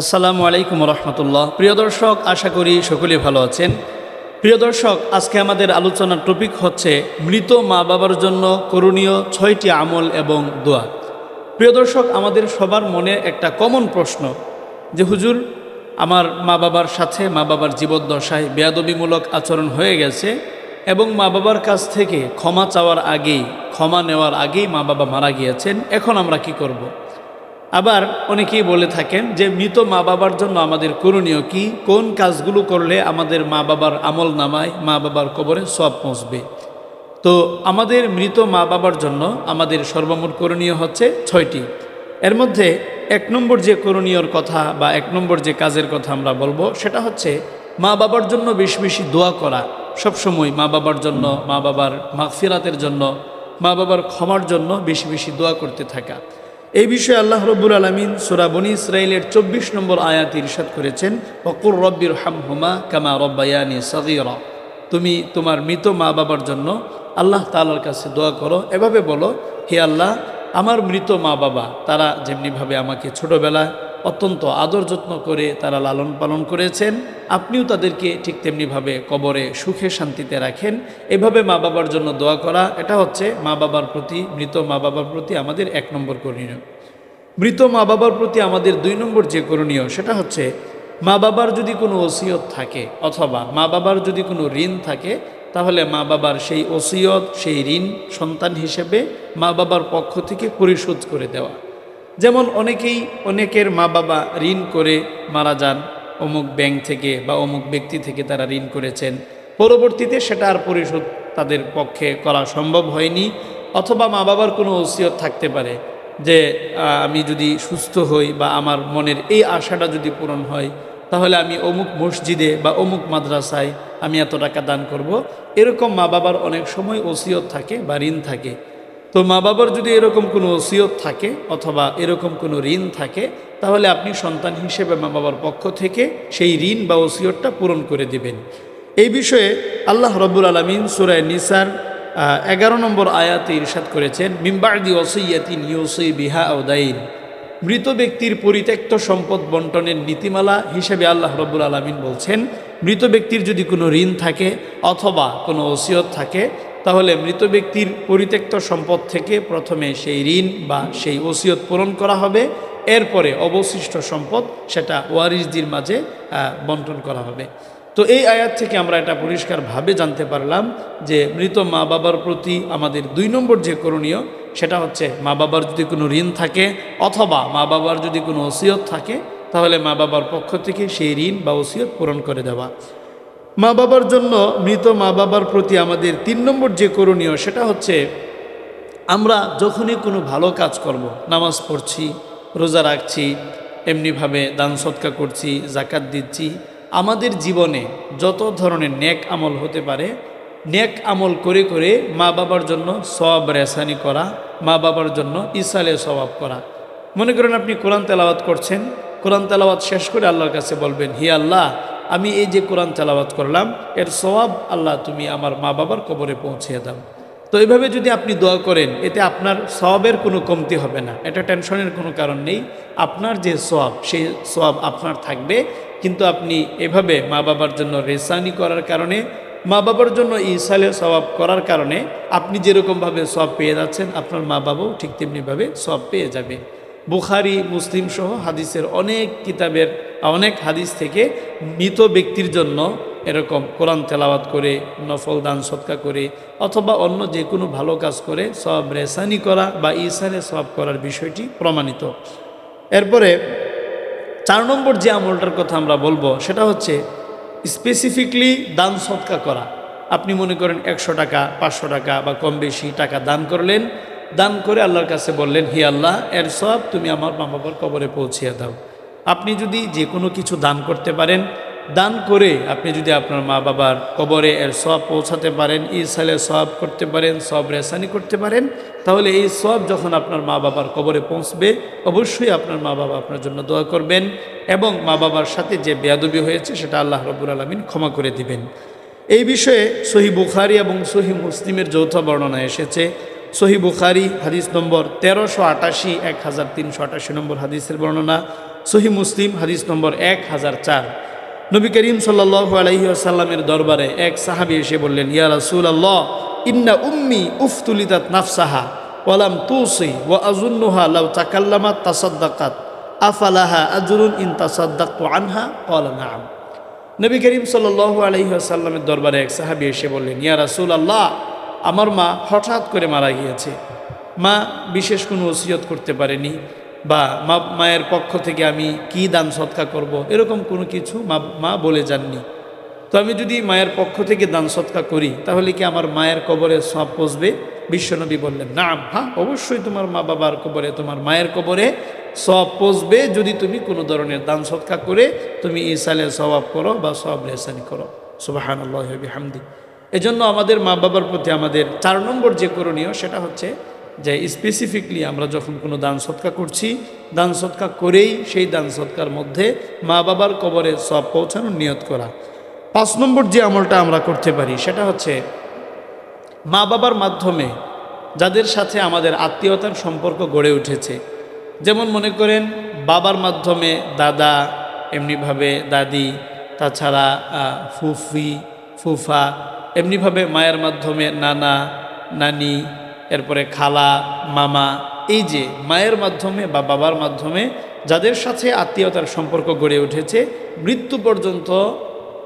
আসসালামু আলাইকুম রহমতুল্লাহ। প্রিয় দর্শক, আশা করি সকলে ভালো আছেন। প্রিয় দর্শক, আজকে আমাদের আলোচনার টপিক হচ্ছে মৃত মা বাবার জন্য করণীয় ছয়টি আমল এবং দোয়া। প্রিয় দর্শক, আমাদের সবার মনে একটা কমন প্রশ্ন যে, হুজুর, আমার মা বাবার সাথে মা বাবার জীবদ্দশায় বেয়াদবিমূলক আচরণ হয়ে গেছে এবং মা বাবার কাছ থেকে ক্ষমা চাওয়ার আগেই, ক্ষমা নেওয়ার আগেই মা বাবা মারা গিয়েছেন, এখন আমরা কি করব। আবার অনেকেই বলে থাকেন যে মৃত মা বাবার জন্য আমাদের করণীয় কি? কোন কাজগুলো করলে আমাদের মা বাবার আমল নামায়, মা বাবার কবরে সব পৌঁছবে? তো আমাদের মৃত মা বাবার জন্য আমাদের সর্বমোট করণীয় হচ্ছে ছয়টি। এর মধ্যে এক নম্বর যে করণীয়র কথা বা এক নম্বর যে কাজের কথা আমরা বলব, সেটা হচ্ছে মা বাবার জন্য বেশি বেশি দোয়া করা। সবসময় মা বাবার জন্য, মা বাবার মাগফিরাতের জন্য, মা বাবার ক্ষমার জন্য বেশি বেশি দোয়া করতে থাকা। এই বিষয়ে আল্লাহ রব্বুল আলমিন সুরাবনী ইসরায়েলের চব্বিশ নম্বর আয়াত ইরশাদ করেছেন অকুর রব্বির হাম হুমা কামা রব্বায়ানি সগিরা। তুমি তোমার মৃত মা বাবার জন্য আল্লাহ তালার কাছে দোয়া করো। এভাবে বলো, হে আল্লাহ, আমার মৃত মা বাবা, তারা যেমনিভাবে আমাকে ছোটোবেলায় অত্যন্ত আদর যত্ন করে তারা লালন পালন করেছেন। আপনিও তাদেরকে ঠিক তেমনিভাবে কবরে সুখে শান্তিতে রাখেন। এভাবে মা বাবার জন্য দোয়া করা, এটা হচ্ছে মা বাবার প্রতি, মৃত মা বাবার প্রতি আমাদের এক নম্বর করণীয়। মৃত মা বাবার প্রতি আমাদের দুই নম্বর যে করণীয়, সেটা হচ্ছে মা বাবার যদি কোনো ওসিয়ত থাকে অথবা মা বাবার যদি কোনো ঋণ থাকে, তাহলে মা বাবার সেই ওসিয়ত, সেই ঋণ সন্তান হিসেবে মা বাবার পক্ষ থেকে পরিশোধ করে দেওয়া। যেমন অনেকেই অনেকের মা বাবা ঋণ করে মারা যান, অমুক ব্যাংক থেকে বা অমুক ব্যক্তি থেকে তারা ঋণ করেছেন পরবর্তীতে সেটা আর পরিশোধ তাদের পক্ষে করা সম্ভব হয়নি অথবা মা বাবার কোনো ওসিয়ত থাকতে পারে যে আমি যদি সুস্থ হই বা আমার মনের এই আশাটা যদি পূরণ হয়, তাহলে আমি অমুক মসজিদে বা অমুক মাদ্রাসায় আমি এত টাকা দান করব। এরকম মা বাবার অনেক সময় ওসিয়ত থাকে বা ঋণ থাকে তো মা বাবার যদি এরকম কোনো ওসিয়ত থাকে অথবা এরকম কোনো ঋণ থাকে, তাহলে আপনি সন্তান হিসেবে মা বাবার পক্ষ থেকে সেই ঋণ বা ওসিয়তটা পূরণ করে দিবেন। এই বিষয়ে আল্লাহ রব্বুল আলমিন সুরায় নিসার এগারো নম্বর আয়াতে ইরশাদ করেছেন মিম্বার্দি ওসইয়াতিন ইউসই বিহা ওদাইন মৃত ব্যক্তির পরিত্যক্ত সম্পদ বন্টনের নীতিমালা হিসেবে আল্লাহ রব্বুল আলমিন বলছেন, মৃত ব্যক্তির যদি কোনো ঋণ থাকে অথবা কোনো ওসিয়ত থাকে তাহলে মৃত ব্যক্তির পরিত্যক্ত সম্পদ থেকে প্রথমে সেই ঋণ বা সেই ওসিয়ত পূরণ করা হবে। এরপরে অবশিষ্ট সম্পদ সেটা ওয়ারিসদের মাঝে বন্টন করা হবে। তো এই আয়াত থেকে আমরা এটা পরিষ্কারভাবে জানতে পারলাম যে মৃত মা বাবার প্রতি আমাদের দুই নম্বর যে করণীয়, সেটা হচ্ছে মা বাবার যদি কোনো ঋণ থাকে অথবা মা বাবার যদি কোনো ওসিয়ত থাকে, তাহলে মা বাবার পক্ষ থেকে সেই ঋণ বা ওসিয়ত পূরণ করে দেওয়া। মা বাবার জন্য মৃত মা বাবার প্রতি আমাদের তিন নম্বর যে করণীয় সেটা হচ্ছে আমরা যখনই কোনো ভালো কাজ করব, নামাজ পড়ছি, রোজা রাখছি, এমনিভাবে দান সৎকা করছি জাকাত দিচ্ছি, আমাদের জীবনে যত ধরনের নেক আমল হতে পারে, নেক আমল করে করে মা বাবার জন্য সব রেসানি করা, মা বাবার জন্য ইসালে সবাব করা। মনে করেন আপনি কোরআন তেলাওয়াত করছেন, কোরআন তেলাওয়াত শেষ করে আল্লাহর কাছে বলবেন, হি আল্লাহ আমি এই যে কোরআন তেলাওয়াত করলাম, এর সওয়াব আল্লাহ তুমি আমার মা বাবার কবরে পৌঁছিয়ে দাও। তো এইভাবে যদি আপনি দোয়া করেন, এতে আপনার সওয়াবের কোনো কমতি হবে না। এটা টেনশনের কোনো কারণ নেই। আপনার যে সব সেই সব আপনার থাকবে। কিন্তু আপনি এভাবে মা বাবার জন্য রেসানি করার কারণে, মা বাবার জন্য ইসালে সওয়াব করার কারণে আপনি যেরকমভাবে সব পেয়ে যাচ্ছেন, আপনার মা বাবাও ঠিক তেমনিভাবে সব পেয়ে যাবে। বুখারি মুসলিম সহ হাদিসের অনেক কিতাবের অনেক হাদিস থেকে মৃত ব্যক্তির জন্য এরকম কোরআন তেলাওয়াত করে, নফল দান সৎকা করে, অথবা অন্য যে কোনো ভালো কাজ করে সব রেসানি করা বা ইসানে সব করার বিষয়টি প্রমাণিত। এরপরে চার নম্বর যে আমলটার কথা আমরা বলব, সেটা হচ্ছে স্পেসিফিকলি দান সৎকা করা। আপনি মনে করেন একশো টাকা, পাঁচশো টাকা বা কম বেশি টাকা দান করলেন, দান করে আল্লাহর কাছে বললেন, হি আল্লাহ, এর সব তুমি আমার মা বাবার কবরে পৌঁছিয়ে দাও। আপনি যদি যে কোনো কিছু দান করতে পারেন, দান করে আপনি যদি আপনার মা বাবার কবরে এর সব পৌঁছাতে পারেন ইসালে সব করতে পারেন সব রেসানি করতে পারেন, তাহলে এই সব যখন আপনার মা বাবার কবরে পৌঁছবে, অবশ্যই আপনার মা বাবা আপনার জন্য দোয়া করবেন এবং মা বাবার সাথে যে বেয়াদবি হয়েছে সেটা আল্লাহ রবুল আলমিন ক্ষমা করে দিবেন। এই বিষয়ে সহি বুখারি এবং সহি মুসলিমের যৌথ বর্ণনা এসেছে। সহি বুখারি হাদিস নম্বর তেরোশো আটাশি, এক হাজার তিনশো আটাশি নম্বর হাদিসের বর্ণনা। সহি মুসলিম, হাদিস নম্বর এক হাজার চার। নবী করিম সাল্লাহ আলহি আসাল্লামের দরবারে এক সাহাবি এসে বললেন, ইয়া রাসুল আল্লাহ ইন্না উম্মি উফতুলিতাত নাফসাহা ওয়ালাম তুসি, ওয়া আজুন্নুহা লাউ তাকাল্লামাত তাসাদ্দাকাত, আফালাহা আজরুন ইন তাসাদ্দাকতু আনহা? ক্বালা নাআম নবী করিম সাল্লাহ আলহি আসাল্লামের দরবারে এক সাহাবি এসে বললেন, ইয়া রাসুল আল্লাহ আমার মা হঠাৎ করে মারা গিয়েছে। মা বিশেষ কোনো ওসিয়ত করতে পারেনি বা মা, মায়ের পক্ষ থেকে আমি কি দান সৎকা করব? এরকম কোনো কিছু মা মা বলে যাননি। তো আমি যদি মায়ের পক্ষ থেকে দান সৎকা করি, তাহলে কি আমার মায়ের কবরে সব পচবে? বিশ্বনবী বললেন না হ্যাঁ অবশ্যই তোমার মা বাবার কবরে, তোমার মায়ের কবরে সব পচবে যদি তুমি কোনো ধরনের দান সৎকা করে তুমি ইসালে সবাব করো বা সব লেসানি করো। সুবাহান আল্লাহ হামদি এজন্য আমাদের মা বাবার প্রতি আমাদের চার নম্বর যে করণীয়, সেটা হচ্ছে যে স্পেসিফিকলি আমরা যখন কোনো দান সৎকা করছি, দান সৎকা করেই সেই দান সৎকার মধ্যে মা বাবার কবরে সব পৌঁছানোর নিয়ত করা। পাঁচ নম্বর যে আমলটা আমরা করতে পারি, সেটা হচ্ছে মা বাবার মাধ্যমে যাদের সাথে আমাদের আত্মীয়তার সম্পর্ক গড়ে উঠেছে। যেমন মনে করেন, বাবার মাধ্যমে দাদা, এমনিভাবে দাদি, তাছাড়া ফুফি, ফুফা, এমনিভাবে মায়ের মাধ্যমে নানা, নানি এরপরে খালা, মামা, এই যে মায়ের মাধ্যমে বা বাবার মাধ্যমে যাদের সাথে আত্মীয়তার সম্পর্ক গড়ে উঠেছে, মৃত্যু পর্যন্ত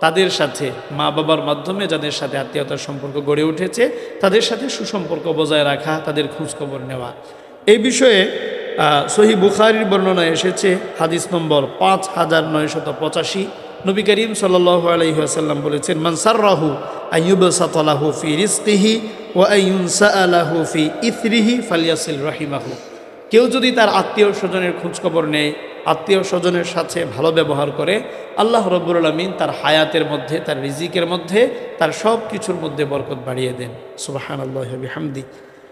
তাদের সাথে, মা বাবার মাধ্যমে যাদের সাথে আত্মীয়তার সম্পর্ক গড়ে উঠেছে, তাদের সাথে সুসম্পর্ক বজায় রাখা, তাদের খোঁজখবর নেওয়া। এই বিষয়ে সহি বুখারির বর্ণনা এসেছে, হাদিস নম্বর পাঁচ হাজার নয়শত পঁচাশি। নবী করিম সাল্লাহ আলহিহাসাল্লাম বলেছেন মানসার্রাহু আইয়ুব সাতলাহু ফি রিস্তিহি ও আইয়ুনসা আলাহু ফি ইথরিহি ফালিয়াসিল রাহিমাহু। কেউ যদি তার আত্মীয় স্বজনের খোঁজখবর নেয়, আত্মীয় স্বজনের সাথে ভালো ব্যবহার করে, আল্লাহ রব্বুল আলমিন তার হায়াতের মধ্যে, তার রিজিকের মধ্যে, তার সব কিছুর মধ্যে বরকত বাড়িয়ে দেন। সুবাহান হামদি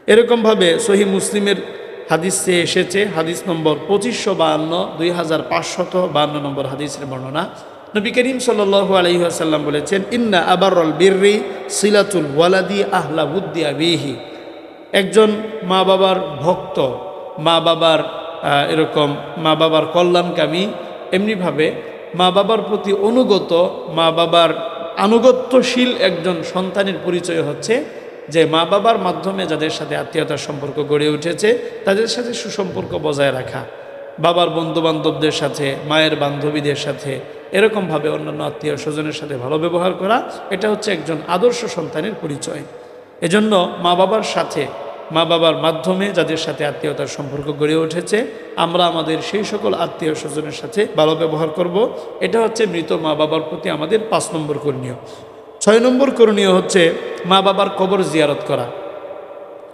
এরকমভাবে সহি মুসলিমের হাদিসে এসেছে, হাদিস নম্বর পঁচিশশো বাহান্ন দুই হাজার পাঁচশত বাহান্ন নম্বর হাদিসের বর্ণনা। নবী করিম সাল্লু আলহিহাসাল্লাম বলেছেন, ইন্না আবারল বীররি সিলাতুল ওয়ালাদি আহলা বুদ্দি আবিহি। একজন মা বাবার ভক্ত, মা বাবার এরকম মা বাবার কল্যাণকামী, এমনিভাবে মা বাবার প্রতি অনুগত, মা বাবার আনুগত্যশীল একজন সন্তানের পরিচয় হচ্ছে যে মা বাবার মাধ্যমে যাদের সাথে আত্মীয়তার সম্পর্ক গড়ে উঠেছে, তাদের সাথে সুসম্পর্ক বজায় রাখা। বাবার বন্ধুবান্ধবদের সাথে, মায়ের বান্ধবীদের সাথে এরকমভাবে অন্যান্য আত্মীয় স্বজনের সাথে ভালো ব্যবহার করা, এটা হচ্ছে একজন আদর্শ সন্তানের পরিচয়। এজন্য মা বাবার সাথে, মা বাবার মাধ্যমে যাদের সাথে আত্মীয়তার সম্পর্ক গড়ে উঠেছে, আমরা আমাদের সেই সকল আত্মীয় স্বজনের সাথে ভালো ব্যবহার করব। এটা হচ্ছে মৃত মা বাবার প্রতি আমাদের পাঁচ নম্বর করণীয়। ছয় নম্বর করণীয় হচ্ছে মা বাবার কবর জিয়ারত করা।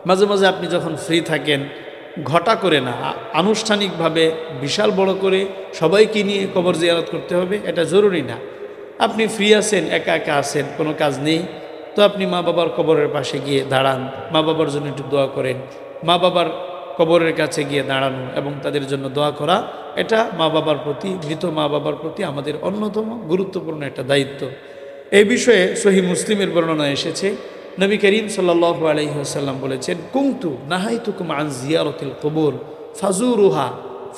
মাঝে মাঝে আপনি যখন ফ্রি থাকেন ঘটা করে না আনুষ্ঠানিকভাবে বিশাল বড় করে সবাইকে নিয়ে কবর জিয়ারত করতে হবে, এটা জরুরি না। আপনি ফ্রি আছেন, একা একা আছেন, কোনো কাজ নেই, তো আপনি মা বাবার কবরের পাশে গিয়ে দাঁড়ান, মা বাবার জন্য একটু দোয়া করেন, মা বাবার কবরের কাছে গিয়ে দাঁড়ানো এবং তাদের জন্য দোয়া করা, এটা মা বাবার প্রতি, মৃত মা বাবার প্রতি আমাদের অন্যতম গুরুত্বপূর্ণ একটা দায়িত্ব। এই বিষয়ে সহি মুসলিমের বর্ণনা এসেছে নবী করিম সাল্লাহ আলহিহাসাল্লাম বলেছেন কুমতু নাহাই তুকুম আন জিয়ারতিল কবুর ফাজুরুহা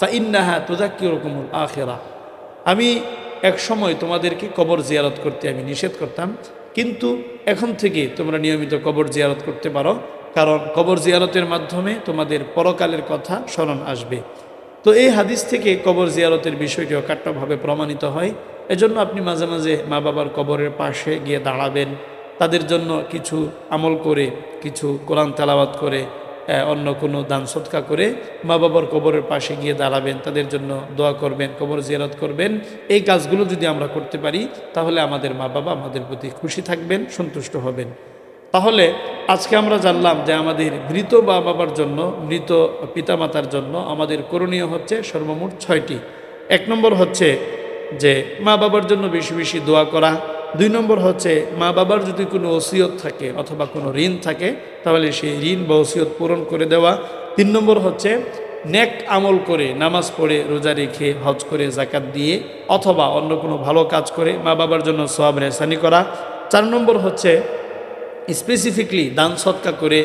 ফাইন্নাহা তুজাক্কিরকুমুল আখেরা. আমি এক সময় তোমাদেরকে কবর জিয়ারত করতে আমি নিষেধ করতাম, কিন্তু এখন থেকে তোমরা নিয়মিত কবর জিয়ারত করতে পারো, কারণ কবর জিয়ারতের মাধ্যমে তোমাদের পরকালের কথা স্মরণ আসবে। তো এই হাদিস থেকে কবর জিয়ারতের বিষয়টি অকাট্যভাবে প্রমাণিত হয়। এজন্য আপনি মাঝে মাঝে মা বাবার কবরের পাশে গিয়ে দাঁড়াবেন তাদের জন্য কিছু আমল করে, কিছু কোরআন তেলাওয়াত করে অন্য কোনো দান সৎকা করে মা বাবার কবরের পাশে গিয়ে দাঁড়াবেন, তাদের জন্য দোয়া করবেন, কবর জিয়ারত করবেন। এই কাজগুলো যদি আমরা করতে পারি, তাহলে আমাদের মা বাবা আমাদের প্রতি খুশি থাকবেন, সন্তুষ্ট হবেন। তাহলে আজকে আমরা জানলাম যে আমাদের মৃত মা বাবার জন্য, মৃত পিতামাতার জন্য আমাদের করণীয় হচ্ছে সর্বমোট ছয়টি। এক নম্বর হচ্ছে যে মা বাবার জন্য বেশি বেশি দোয়া করা দুই নম্বর হচ্ছে, মা বাবার যদি কোনো ওসিয়ত থাকে অথবা কোনো ঋণ থাকে, তাহলে সেই ঋণ বা ওসিয়ত পূরণ করে দেওয়া। তিন নম্বর হচ্ছে, নেক আমল করে নামাজ পড়ে, রোজা রেখে হজ করে জাকাত দিয়ে অথবা অন্য কোনো ভালো কাজ করে মা বাবার জন্য সব রেসানি করা। চার নম্বর হচ্ছে স্পেসিফিকলি দান সৎকা করে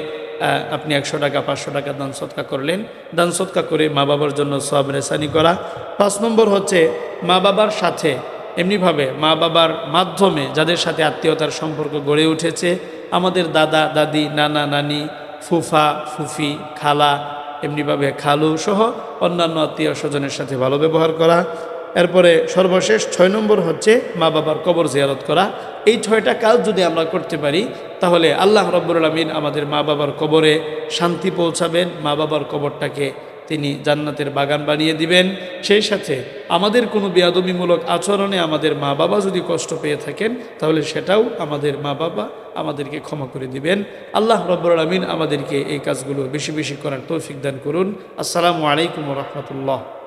আপনি একশো টাকা, পাঁচশো টাকা দান সৎকা করলেন, দান সৎকা করে মা বাবার জন্য সব রেসানি করা। পাঁচ নম্বর হচ্ছে, মা বাবার সাথে এমনিভাবে মা বাবার মাধ্যমে যাদের সাথে আত্মীয়তার সম্পর্ক গড়ে উঠেছে, আমাদের দাদা, দাদি, নানা, নানি, ফুফা, ফুফি, খালা, এমনিভাবে খালু সহ অন্যান্য আত্মীয় স্বজনের সাথে ভালো ব্যবহার করা। এরপরে সর্বশেষ ছয় নম্বর হচ্ছে মা বাবার কবর জিয়ারত করা। এই ছয়টা কাজ যদি আমরা করতে পারি, তাহলে আল্লাহ রব্বুল আলমিন আমাদের মা বাবার কবরে শান্তি পৌঁছাবেন, মা বাবার কবরটাকে তিনি জান্নাতের বাগান বানিয়ে দিবেন। সেই সাথে আমাদের কোনো বেয়াদবিমূলক আচরণে আমাদের মা বাবা যদি কষ্ট পেয়ে থাকেন, তাহলে সেটাও আমাদের মা বাবা আমাদেরকে ক্ষমা করে দিবেন। আল্লাহ রব্বর আলমিন আমাদেরকে এই কাজগুলো বেশি বেশি করার তৌফিক দান করুন। আসসালামু আলাইকুম রহমতুল্লাহ।